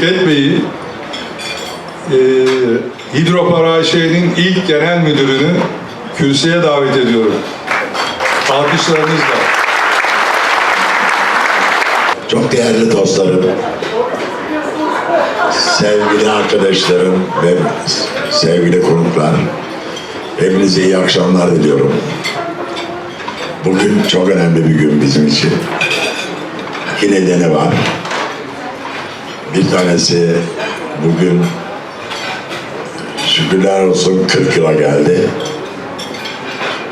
Fikret Bey'i e, Hidropar AŞ'nin ilk genel müdürünü kürsüye davet ediyorum. Alkışlarınızla. Çok değerli dostlarım, sevgili arkadaşlarım ve sevgili konuklar, hepinize iyi akşamlar diliyorum. Bugün çok önemli bir gün bizim için. İki nedeni var. Bir tanesi bugün şükürler olsun 40 yıla geldi.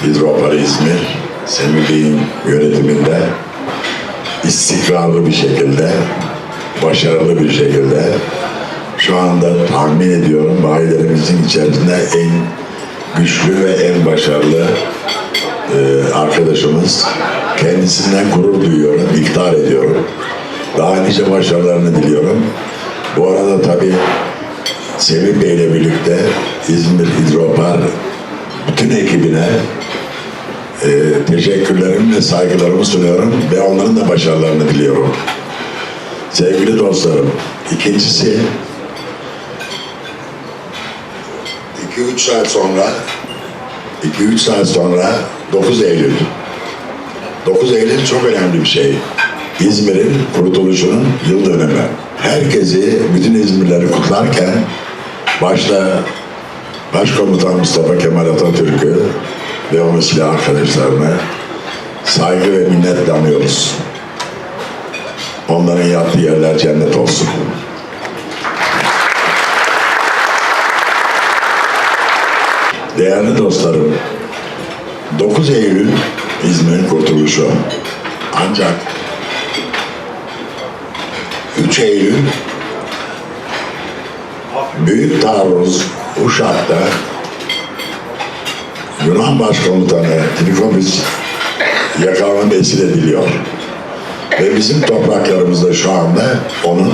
Hidropar İzmir, Semih Bey'in yönetiminde istikrarlı bir şekilde, başarılı bir şekilde şu anda tahmin ediyorum bayilerimizin içerisinde en güçlü ve en başarılı e, arkadaşımız. Kendisinden gurur duyuyorum, iktar ediyorum. Daha nice başarılarını diliyorum. Bu arada tabii Semih Bey ile birlikte İzmir Hidropar bütün ekibine e, teşekkürlerimi ve saygılarımı sunuyorum ve onların da başarılarını diliyorum. Sevgili dostlarım, ikincisi 2-3 saat sonra 2-3 saat sonra 9 Eylül 9 Eylül çok önemli bir şey. İzmir'in kurtuluşunun yıl dönümü. Herkesi, bütün İzmirleri kutlarken başta Başkomutan Mustafa Kemal Atatürk'ü ve onun silah arkadaşlarını saygı ve minnetle anıyoruz. Onların yattığı yerler cennet olsun. Değerli dostlarım, 9 Eylül İzmir'in kurtuluşu. Ancak 3 Eylül Büyük taarruz Uşak'ta Yunan Başkomutanı Trifobis yakalama vesile ediliyor. Ve bizim topraklarımızda şu anda onun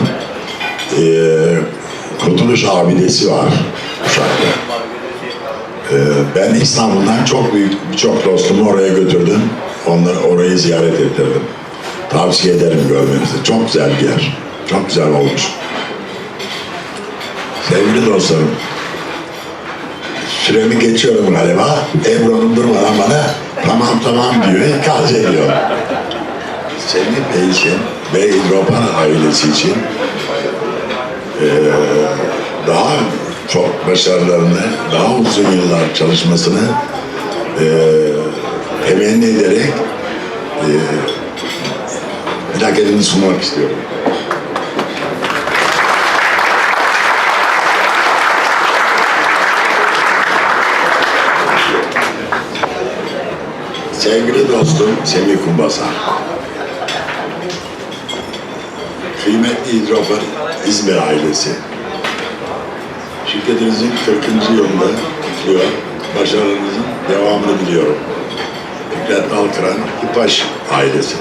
eee kurtuluş abidesi var Uşak'ta. Eee, ben İstanbul'dan çok büyük birçok dostumu oraya götürdüm. Onları orayı ziyaret ettirdim. Tavsiye ederim görmenizi. Çok güzel bir yer. Çok güzel olmuş. Sevgili dostlarım, süremi geçiyorum galiba. Ebru'nun durmadan bana tamam tamam diyor, ikaz ediyor. Semih Bey için ve Hidropan ailesi için eee, daha çok başarılarını, daha uzun yıllar çalışmasını eee temenni ederek eee plaketini sunmak istiyorum. Sevgili dostum Semih Kumbasa. Kıymetli Hidropan İzmir ailesi. Şirketinizin 40. yılını kutluyor. Başarınızın devamını diliyorum. Fikret Dalkıran İpaş ailesi.